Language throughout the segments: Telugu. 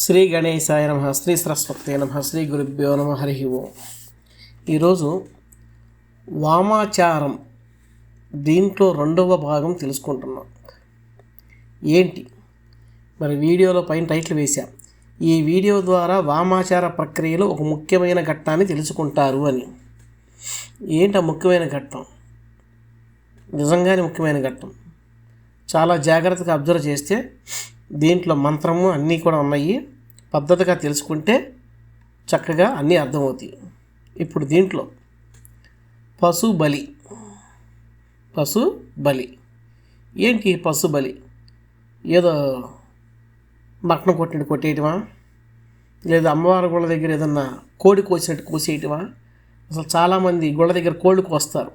శ్రీ గణేశాయ నమ శ్రీ సరస్వతి నమ శ్రీ గురుభ్యో నమ హరి ఓం. ఈరోజు వామాచారం దీంట్లో రెండవ భాగం తెలుసుకుంటున్నాం. ఏంటి? మరి వీడియోలో పైన టైటిల్ వేశాం. ఈ వీడియో ద్వారా వామాచార ప్రక్రియలో ఒక ముఖ్యమైన ఘట్టాన్ని తెలుసుకుంటారు అని. ఏంటి ఆ ముఖ్యమైన ఘట్టం? నిజంగానే ముఖ్యమైన ఘట్టం. చాలా జాగ్రత్తగా అబ్జర్వ్ చేస్తే దీంట్లో మంత్రము అన్నీ కూడా ఉన్నాయి. పద్ధతిగా తెలుసుకుంటే చక్కగా అన్నీ అర్థమవుతాయి. ఇప్పుడు దీంట్లో పశు బలి పశు బలి ఏంటి పశు బలి ఏదో మటన్ కొట్టినట్టు కొట్టేయటమా? లేదా అమ్మవారి గుళ్ళ దగ్గర ఏదన్నా కోడి కోసినట్టు కోసేయటమా? అసలు చాలామంది గుళ్ళ దగ్గర కోళ్ళు కోస్తారు.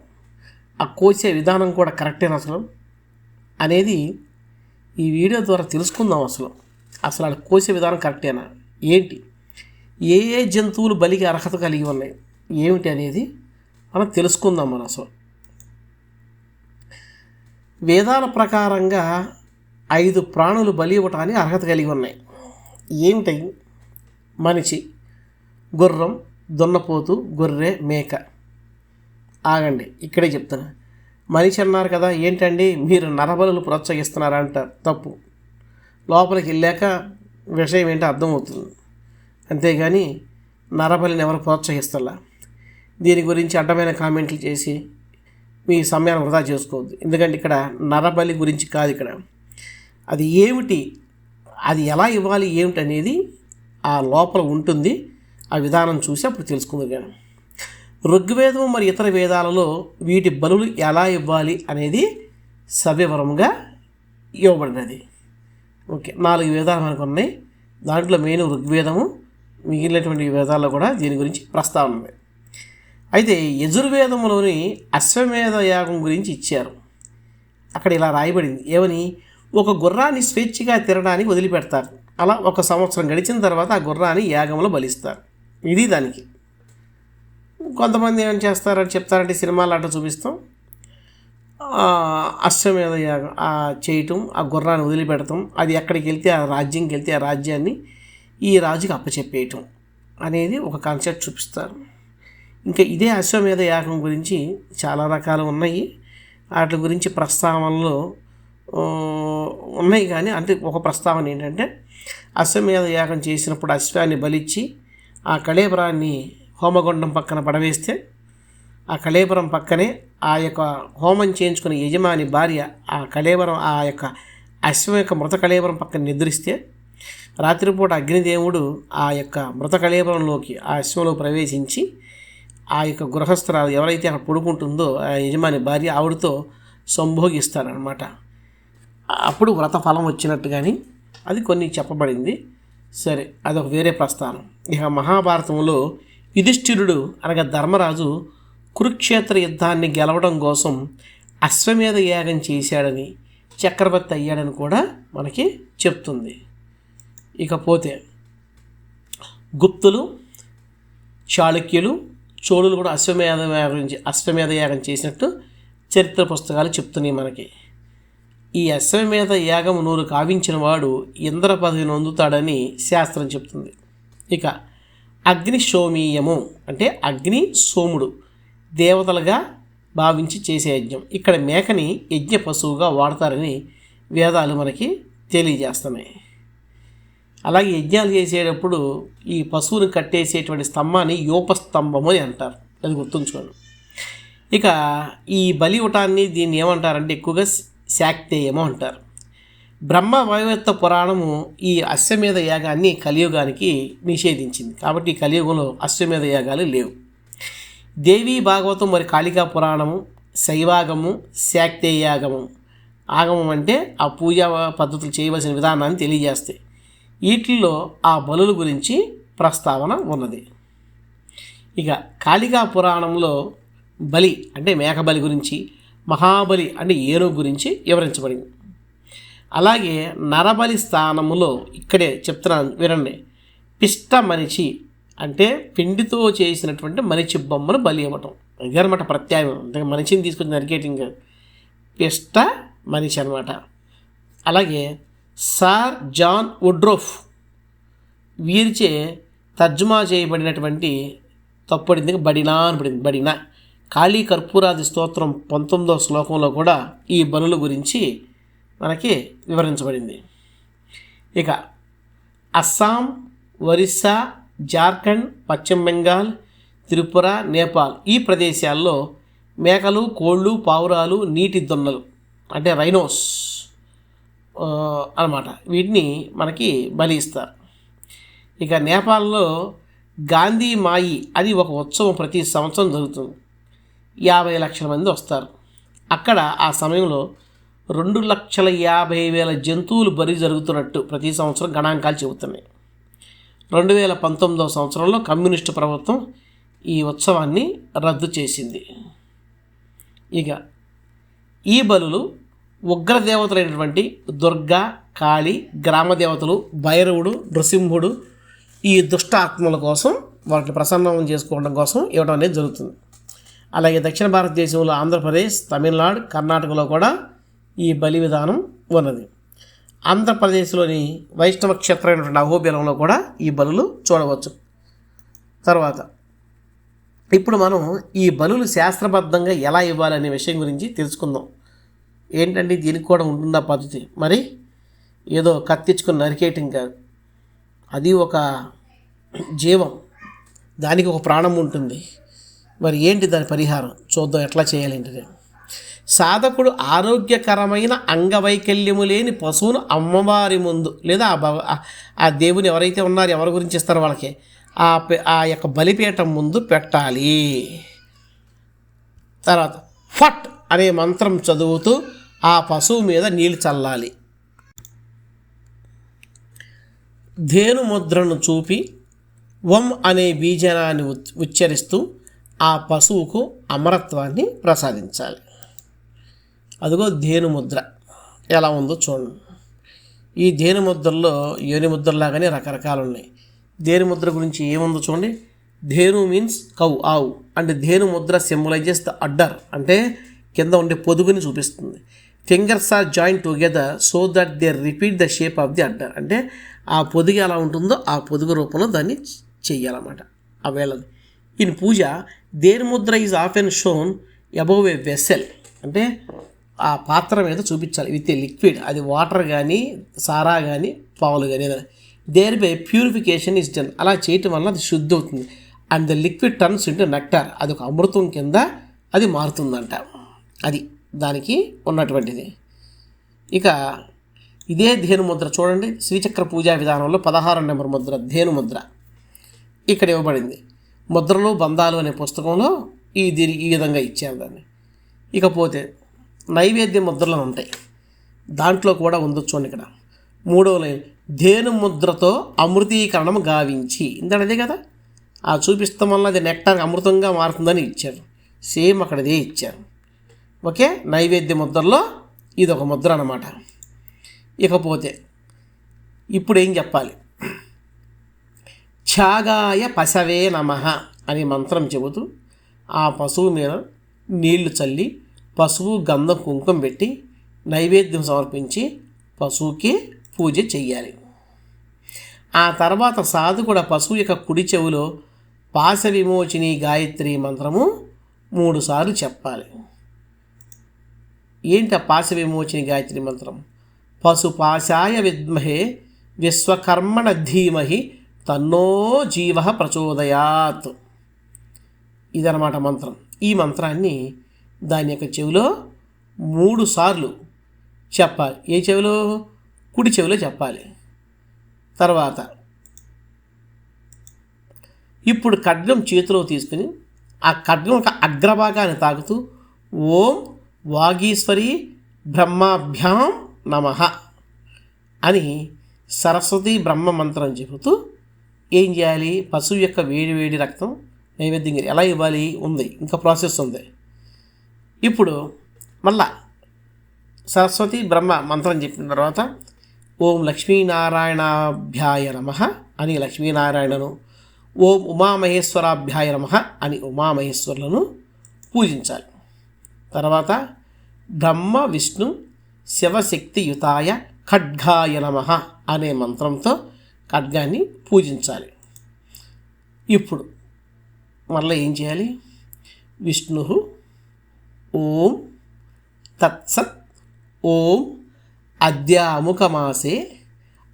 ఆ కోసే విధానం కూడా కరెక్టేనా అసలు? అనేది ఈ వీడియో ద్వారా తెలుసుకుందాం అసలు. అసలు వాళ్ళు కోసే విధానం కరెక్టేనా? ఏంటి? ఏ ఏ జంతువులు బలికి అర్హత కలిగి ఉన్నాయి? ఏమిటి అనేది మనం తెలుసుకుందాం మనం అసలు. వేదాల ప్రకారంగా ఐదు ప్రాణులు బలి ఇవ్వటానికి అర్హత కలిగి ఉన్నాయి. ఏంటి? మనిషి గుర్రం దున్నపోతు గొర్రె మేక. ఆగండి ఇక్కడే చెప్తాను మనిషి అన్నారు కదా ఏంటండి? మీరు నరబలులు ప్రోత్సహిస్తున్నారంట. తప్పు. లోపలికి వెళ్ళాక విషయం ఏంటో అర్థమవుతుంది. అంతేగాని నరబలిని ఎవరు ప్రోత్సహిస్తలా? దీని గురించి అడ్డమైన కామెంట్లు చేసి మీ సమయాన్ని వృధా చేసుకోవద్దు. ఎందుకంటే ఇక్కడ నరబలి గురించి కాదు ఇక్కడ. అది ఏమిటి? అది ఎలా ఇవ్వాలి? ఏమిటి అనేది ఆ లోపల ఉంటుంది. ఆ విధానం చూసి అప్పుడు తెలుసుకుంది ఋగ్వేదం మరి ఇతర వేదాలలో వీటి బలులు ఎలా ఇవ్వాలి అనేది సవివరంగా ఇవ్వబడినది. ఓకే నాలుగు వేదాలు మనకు ఉన్నాయి. దాంట్లో మెయిన్ ఋగ్వేదము మిగిలినటువంటి వేదాల్లో కూడా దీని గురించి ప్రస్తావన ఉంది. అయితే యజుర్వేదంలోని అశ్వమేధ యాగం గురించి ఇచ్చారు. అక్కడ ఇలా రాయబడింది. ఏమని? ఒక గుర్రాన్ని స్వేచ్ఛగా తినడానికి వదిలిపెడతారు. అలా ఒక సంవత్సరం గడిచిన తర్వాత ఆ గుర్రాన్ని యాగంలో బలిస్తారు. ఇది దానికి. కొంతమంది ఏం చేస్తారని చెప్తారంటే సినిమాలు అట్లా చూపిస్తాం. అశ్వమేధ యాగం ఆ చేయటం ఆ గుర్రాన్ని వదిలిపెడతాం. అది ఎక్కడికి వెళ్తే ఆ రాజ్యంకి వెళ్తే ఆ రాజ్యాన్ని ఈ రాజుకి అప్పచెప్పేయటం అనేది ఒక కాన్సెప్ట్ చూపిస్తారు. ఇంకా ఇదే అశ్వమేధ యాగం గురించి చాలా రకాలు ఉన్నాయి. వాటి గురించి ప్రస్తావనలు ఉన్నాయి కానీ అంటే ఒక ప్రస్తావన ఏంటంటే అశ్వమేధ యాగం చేసినప్పుడు అశ్వాన్ని బలిచ్చి ఆ కళేబరాన్ని హోమగుండం పక్కన పడవేస్తే ఆ కళేబరం పక్కనే ఆ యొక్క హోమం చేయించుకునే యజమాని భార్య ఆ కళేబరం ఆ యొక్క అశ్వం యొక్క మృత కళేబరం పక్కన నిద్రిస్తే రాత్రిపూట అగ్నిదేవుడు ఆ యొక్క మృత కళేబరంలోకి ఆ అశ్వంలో ప్రవేశించి ఆ యొక్క గృహస్థురాలు ఎవరైతే అక్కడ పడుకుంటుందో ఆ యజమాని భార్య ఆవిడతో సంభోగిస్తారనమాట అప్పుడు వ్రత ఫలం వచ్చినట్టు కానీ అది కొన్ని చెప్పబడింది. సరే అదొక వేరే ప్రస్థానం. ఇక మహాభారతంలో యుధిష్ఠిరుడు అనగా ధర్మరాజు కురుక్షేత్ర యుద్ధాన్ని గెలవడం కోసం అశ్వమేధ యాగం చేశాడని చక్రవర్తి అయ్యాడని కూడా మనకి చెప్తుంది. ఇకపోతే గుప్తులు చాళుక్యులు చోళులు కూడా అశ్వమేధ యాగం అశ్వమేధ యాగం చేసినట్టు చరిత్ర పుస్తకాలు చెప్తున్నాయి మనకి. ఈ అశ్వమేధ యాగం నూరు కావించిన వాడు ఇంద్ర పదవిని అందుతాడని శాస్త్రం చెప్తుంది. ఇక అగ్నిశోమీయము అంటే అగ్ని సోముడు దేవతలుగా భావించి చేసే యజ్ఞం. ఇక్కడ మేకని యజ్ఞ పశువుగా వాడతారని వేదాలు మనకి తెలియజేస్తున్నాయి. అలాగే యజ్ఞాలు చేసేటప్పుడు ఈ పశువుని కట్టేసేటువంటి స్తంభాన్ని యోపస్తంభము అని అంటారు. అది గుర్తుంచుకోండి. ఇక ఈ బలి దీన్ని ఏమంటారంటే ఎక్కువగా శాక్తేయము అంటారు. బ్రహ్మ వైవత్త పురాణము ఈ అశ్వమేధ యాగాన్ని కలియుగానికి నిషేధించింది. కాబట్టి కలియుగంలో అశ్వమేధ యాగాలు లేవు. దేవీ భాగవతం మరి కాళికా పురాణము శైవాగము శాక్తేయాగము ఆగమం అంటే ఆ పూజా పద్ధతులు చేయవలసిన విధానాన్ని తెలియజేస్తాయి. వీటిల్లో ఆ బలుల గురించి ప్రస్తావన ఉన్నది. ఇక కాళికా పురాణంలో బలి అంటే మేకబలి గురించి మహాబలి అంటే ఏనుగు గురించి వివరించబడింది. అలాగే నరబలి స్థానములో ఇక్కడే చెప్తున్నాను వినండి. పిష్ట మనిషి అంటే పిండితో చేసినటువంటి మనిషి బొమ్మను బలి ఇవ్వటం. అనమాట ప్రత్యాయం అంటే మనిషిని తీసుకుని నరికేటింగ్ పిష్ట మనిషి అనమాట. అలాగే సార్ జాన్ వుడ్రోఫ్ వీరిచే తర్జుమా చేయబడినటువంటి తప్పడింది బడినా అని పడింది. బడిన. కాళీ కర్పూరాది స్తోత్రం పంతొమ్మిదవ శ్లోకంలో కూడా ఈ బలుల గురించి మనకి వివరించబడింది. ఇక అస్సాం ఒరిస్సా జార్ఖండ్ పశ్చిమ బెంగాల్ త్రిపుర నేపాల్ ఈ ప్రదేశాల్లో మేకలు కోళ్ళు పావురాలు నీటి దొన్నలు అంటే రైనోస్ అనమాట వీటిని మనకి బలి ఇస్తారు. ఇక నేపాల్లో గాంధీ మాయి అది ఒక ఉత్సవం ప్రతి సంవత్సరం జరుగుతుంది. యాభై లక్షల మంది వస్తారు. అక్కడ ఆ సమయంలో రెండు లక్షల యాభై వేల జంతువులు బలి జరుగుతున్నట్టు ప్రతి సంవత్సరం గణాంకాలు చెబుతున్నాయి. రెండు వేల పంతొమ్మిదవ సంవత్సరంలో కమ్యూనిస్టు ప్రభుత్వం ఈ ఉత్సవాన్ని రద్దు చేసింది. ఇక ఈ బలులు ఉగ్రదేవతలైనటువంటి దుర్గా కాళి గ్రామదేవతలు భైరవుడు నృసింహుడు ఈ దుష్ట ఆత్మల కోసం వాటిని ప్రసన్నం చేసుకోవడం కోసం ఇవ్వడం అనేది జరుగుతుంది. అలాగే దక్షిణ భారతదేశంలో ఆంధ్రప్రదేశ్ తమిళనాడు కర్ణాటకలో కూడా ఈ బలి విధానం ఉన్నది. ఆంధ్రప్రదేశ్లోని వైష్ణవ క్షేత్రమైనటువంటి అహోబిలంలో కూడా ఈ బలులు చూడవచ్చు. తర్వాత ఇప్పుడు మనం ఈ బలులు శాస్త్రబద్ధంగా ఎలా ఇవ్వాలనే విషయం గురించి తెలుసుకుందాం. ఏంటంటే దీనికి కూడా ఉంటుందా పద్ధతి? మరి ఏదో కత్తిచ్చుకుని నరికేయటం కాదు. అది ఒక జీవం. దానికి ఒక ప్రాణం ఉంటుంది. మరి ఏంటి దాని పరిహారం? చూద్దాం ఎట్లా చేయాలి ఏంటిది సాధకుడు ఆరోగ్యకరమైన అంగవైకల్యము లేని పశువును అమ్మవారి ముందు లేదా ఆ భవ ఆ దేవుని ఎవరైతే ఉన్నారో ఎవరి గురించి ఇస్తారో వాళ్ళకి ఆ ఆ యొక్క బలిపీఠం ముందు పెట్టాలి. తర్వాత ఫట్ అనే మంత్రం చదువుతూ ఆ పశువు మీద నీళ్ళు చల్లాలి. ధేను ముద్రను చూపి వం అనే బీజనాన్ని ఉచ్చరిస్తూ ఆ పశువుకు అమరత్వాన్ని ప్రసాదించాలి. అదిగో ధేను ముద్ర ఎలా ఉందో చూడండి. ఈ ధేను ముద్రలో యోని ముద్రలాగానే రకరకాలు ఉన్నాయి ధేను ముద్ర గురించి ఏముందో చూడండి. ధేను మీన్స్ కౌ ఆవు. అంటే ధేను ముద్ర సింబలైజెస్ ద అడ్డర్ అంటే కింద ఉండే పొదుగుని చూపిస్తుంది. Fingers are join together so that they repeat the shape of the udder అంటే ఆ పొదుగు ఎలా ఉంటుందో ఆ పొదుగు రూపంలో దాన్ని చెయ్యాలన్నమాట. ఆ వేళది in puja Dhenu Mudra is often shown above a vessel అంటే ఆ పాత్ర మీద చూపించాలి. With a liquid. అది వాటర్ కానీ సారా కానీ పావులు కానీ ఏదైనా. Thereby purification is done. అలా చేయటం వల్ల అది శుద్ధి అవుతుంది and the liquid turns into nectar. అది ఒక అమృతం కింద అది మారుతుందంట. అది దానికి ఉన్నటువంటిది. ఇక ఇదే ధేను ముద్ర చూడండి. శ్రీచక్ర పూజా విధానంలో పదహారు నెంబర్ ముద్ర ధేను ముద్ర. ఇక్కడ ఇవ్వబడింది. ముద్రలు బంధాలు అనే పుస్తకంలో ఈ దీని ఈ విధంగా ఇచ్చారు దాన్ని. ఇకపోతే నైవేద్య ముద్రలు ఉంటాయి. దాంట్లో కూడా ఉండొచ్చు ఇక్కడ. మూడవ లైన్ ధేను ముద్రతో అమృతీకరణం గావించి. ఇంతటిదే కదా? ఆ చూపిస్తాం వల్ల అది నెక్టార్ అమృతంగా మారుతుందని ఇచ్చారు. సేమ్ అక్కడదే ఇచ్చారు. ఓకే? నైవేద్య ముద్రలో ఇది ఒక ముద్ర అన్నమాట. ఇకపోతే ఇప్పుడు ఏం చెప్పాలి? ఛాగాయ పశవే నమ అని మంత్రం చెబుతూ ఆ పశువు మీద నీళ్ళు చల్లి పశువు గంధం కుంకుమ పెట్టి నైవేద్యం సమర్పించి పశువుకి పూజ చెయ్యాలి. ఆ తర్వాత సాధుకుడు పశువు యొక్క కుడి చెవులో పాశ విమోచిని గాయత్రి మంత్రము మూడుసార్లు చెప్పాలి. ఏంటి ఆ పాశ విమోచిని గాయత్రి మంత్రం? పశుపాశాయ విద్మహే విశ్వకర్మణ ధీమహి తన్నో జీవ ప్రచోదయాత్. ఇదనమాట మంత్రం. ఈ మంత్రాన్ని దాని యొక్క చెవిలో మూడు సార్లు చెప్పాలి. ఏ చెవిలో? కుడి చెవిలో చెప్పాలి. తర్వాత ఇప్పుడు ఖడ్గం చేతిలో తీసుకుని ఆ ఖడ్గం ఒక అగ్రభాగాన్ని తాకుతూ ఓం వాగీశ్వరి బ్రహ్మాభ్యాం నమ అని సరస్వతి బ్రహ్మ మంత్రం చెబుతూ ఏం చేయాలి? పశువు యొక్క వేడి వేడి రక్తం నైవేద్యం ఎలా ఇవ్వాలి? ఉంది. ఇంకా ప్రాసెస్ ఉంది. ఇప్పుడు మళ్ళా సరస్వతి బ్రహ్మ మంత్రం చెప్పిన తర్వాత ఓం లక్ష్మీనారాయణాభ్యాయ నమ అని లక్ష్మీనారాయణను ఓం ఉమామహేశ్వరాభ్యాయ నమ అని ఉమామహేశ్వరులను పూజించాలి. తర్వాత బ్రహ్మ విష్ణు శివశక్తియుతాయ ఖడ్గాయ నమ అనే మంత్రంతో ఖడ్గాన్ని పూజించాలి. ఇప్పుడు మళ్ళీ ఏం చేయాలి? విష్ణు ఓం తత్సత్ ఓం అద్య అముకమాసే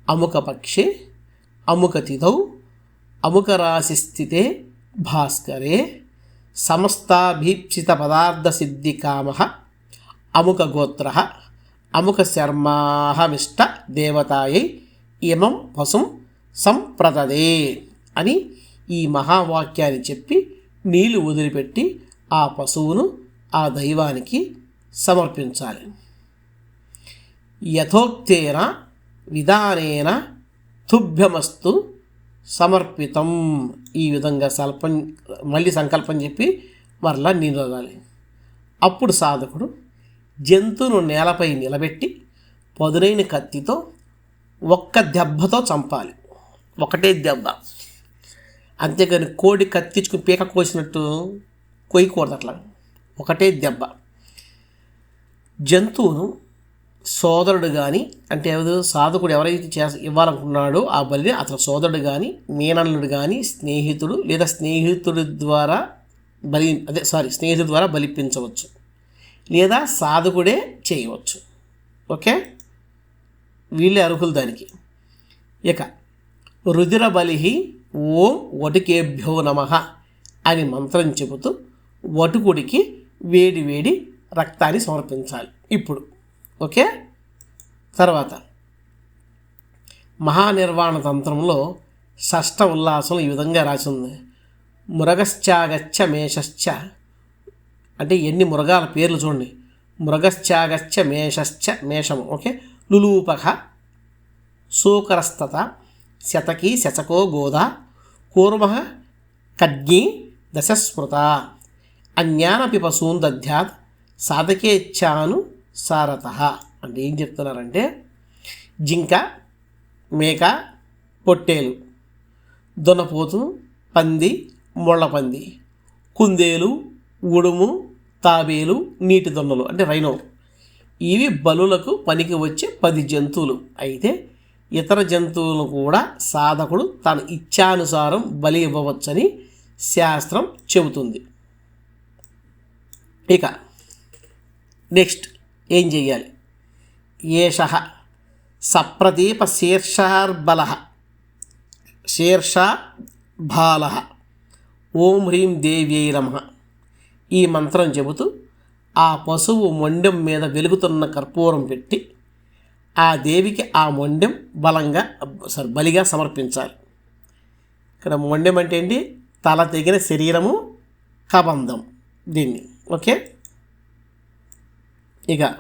అముకపక్షే అముకతిథౌ అముకరాశిస్థితే భాస్కరే సమస్తాభీప్సిత పదార్థసిద్ధికామ అముకగోత్ర అముకశర్మాహమిష్ట దేవతాయై ఇమం పశుం సంప్రతదే అని ఈ మహావాక్యాన్ని చెప్పి నీళ్ళు వదిలిపెట్టి ఆ పశువును ఆ దైవానికి సమర్పించాలి. యథోక్తేన విధానేన తుభ్యమస్తు సమర్పితం. ఈ విధంగా సల్పం మళ్ళీ సంకల్పం చెప్పి మరలా నీళ్ళు అప్పుడు సాధకుడు జంతువును నేలపై నిలబెట్టి పదునైన కత్తితో ఒక్క దెబ్బతో చంపాలి. ఒకటే దెబ్బ. అంతేగాని కోడి కత్తించుకుని పీక కోసినట్టు కొయ్యకూడదు అట్లా. ఒకటే దెబ్బ. జంతువును సోదరుడు కానీ అంటే ఎవరు సాధకుడు ఎవరైతే చే ఇవ్వాలనుకున్నాడో ఆ బలిని అతని సోదరుడు కానీ మేనల్లుడు కానీ స్నేహితుడు లేదా స్నేహితుడి ద్వారా బలి అదే సారీ స్నేహితుడి ద్వారా బలిపించవచ్చు. లేదా సాధకుడే చేయవచ్చు. ఓకే? వీళ్ళే అర్హులు దానికి. ఇక రుదిర బలి ఓం వటుకేభ్యో నమ అని మంత్రం చెబుతూ వటుకుడికి వేడి వేడి రక్తాన్ని సమర్పించాలి. ఇప్పుడు ఓకే? తర్వాత మహానిర్వాణ తంత్రంలో షష్ట ఉల్లాసం ఈ విధంగా రాసింది. మృగశ్చాగచ్చ మేషశ్చ. అంటే ఎన్ని మృగాల పేర్లు చూడండి. మృగశ్చాగచ్చ మేషశ్చ మేషము ఓకే? లులూపక సూకరస్తత శతకి శచకో గోద కూర్మ ఖడ్గి దశస్మృత. అజ్ఞానపి పశూన్ దధ్యాత్ సాధకేచ్ఛాను సారత అంటే ఏం చెప్తున్నారంటే జింక మేక పొట్టేలు దున్నపోతు పంది ముళ్ళపంది కుందేలు ఉడుము తాబేలు నీటి దొన్నలు అంటే రైనో. ఇవి బలులకు పనికి వచ్చే పది జంతువులు. అయితే ఇతర జంతువులను కూడా సాధకుడు తన ఇచ్ఛానుసారం బలి ఇవ్వవచ్చని శాస్త్రం చెబుతుంది. ఇక నెక్స్ట్ ఏం చెయ్యాలి? ఏష సప్రదీప శీర్షార్బల. శీర్ష బాల. ఓం హ్రీం దేవ్యై నమ. ఈ మంత్రం చెబుతూ ఆ పశువు మొండెం మీద వెలుగుతున్న కర్పూరం పెట్టి ఆ దేవికి ఆ మొండెం బలంగా సారీ బలిగా సమర్పించాలి. ఇక్కడ మొండెం అంటే ఏంటి? తల తెగిన శరీరము కబంధం దీన్ని. ఓకే? ఇక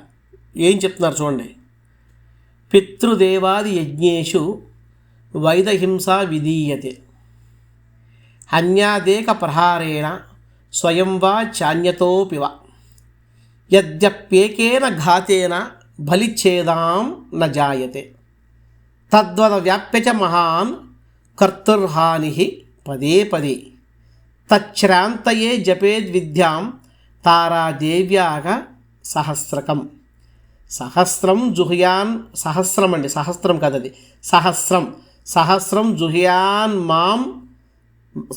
ఏం చెప్తున్నారు చూడండి. పితృదేవాది యజ్ఞేషు వైదహింస విధీయతే. అన్యాదేక ప్రహారేణ స్వయం వా చాన్యతోపివ. యద్యప్యేకేన ఘాతేన బలిచ్ఛేదాం న జాయతే. తద్వద వ్యాప్యచ మహాన్ కర్తుర్హాని పదే పదే. తచ్ఛ్రాంతయే జపేద్విద్యాం తారాదేవ్యాగ సహస్రకం. సహస్రం జుహ్యాన్ సహస్రం అండి సహస్రం కదది సహస్రం. సహస్రం జుహ్యాన్ మాం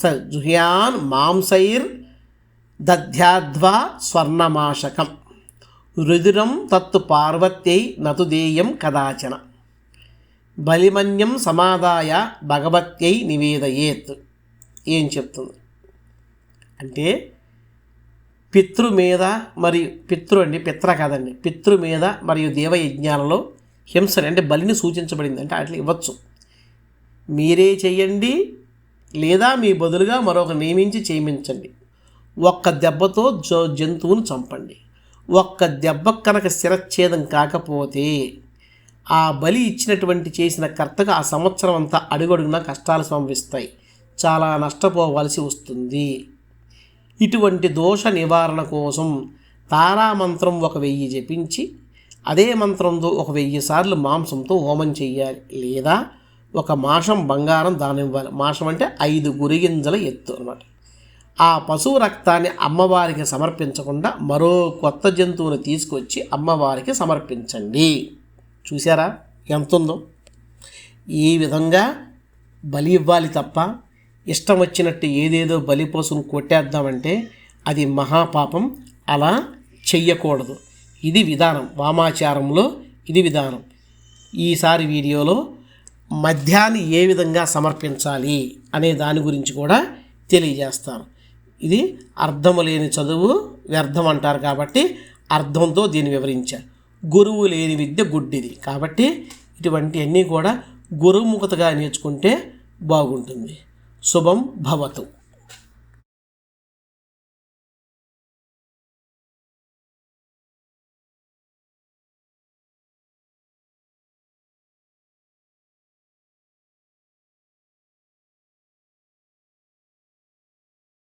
స- జుహయాన్ మాంసైర్ దధ్యాద్వా స్వర్ణమాశకం. రుదిరం తత్తు పార్వత్యై నతు దేయం కదాచన. బలిమన్యం సమాదాయ భగవత్యై నివేదయేత్. ఏం చెప్తుంది? అంటే పితృ మీద మరియు పితృ అండి పిత్ర కాదండి. పితృ మీద మరియు దేవయజ్ఞాలలో హింసని అంటే బలిని సూచించబడింది అంటే అట్లా ఇవ్వచ్చు. మీరే చెయ్యండి లేదా మీ బదులుగా మరొక నియమించి చేయించండి. ఒక్క దెబ్బతో జో జంతువును చంపండి. ఒక్క దెబ్బ కనుక శిరచ్ఛేదం కాకపోతే ఆ బలి ఇచ్చినటువంటి చేసిన కర్తగా ఆ సంవత్సరం అంతా అడుగడుగునా కష్టాలు సంభవిస్తాయి. చాలా నష్టపోవాల్సి వస్తుంది. ఇటువంటి దోష నివారణ కోసం తారామంత్రం ఒక వెయ్యి జపించి అదే మంత్రంతో ఒక వెయ్యి సార్లు మాంసంతో హోమం చెయ్యాలి. లేదా ఒక మాషం బంగారం దానం ఇవ్వాలి మాషం అంటే ఐదు గురిగింజల ఎత్తు అనమాట ఆ పశువు రక్తాన్ని అమ్మవారికి సమర్పించకుండా మరో కొత్త జంతువుని తీసుకొచ్చి అమ్మవారికి సమర్పించండి. చూసారా ఎంత ఉందో ఈ విధంగా బలి ఇవ్వాలి తప్ప ఇష్టం వచ్చినట్టు ఏదేదో బలిపోసం కొట్టేద్దామంటే అది మహాపాపం. అలా చెయ్యకూడదు. ఇది విధానం. వామాచారంలో ఇది విధానం. ఈసారి వీడియోలో మద్యాన్ని ఏ విధంగా సమర్పించాలి అనే దాని గురించి కూడా తెలియజేస్తాను. ఇది అర్థము లేని చదువు వ్యర్థం అంటారు కాబట్టి అర్థంతో దీన్ని వివరించా. గురువు లేని విద్య గుడ్డిది కాబట్టి ఇటువంటివన్నీ కూడా గురుముఖతగా నేర్చుకుంటే బాగుంటుంది. శుభం భవతు.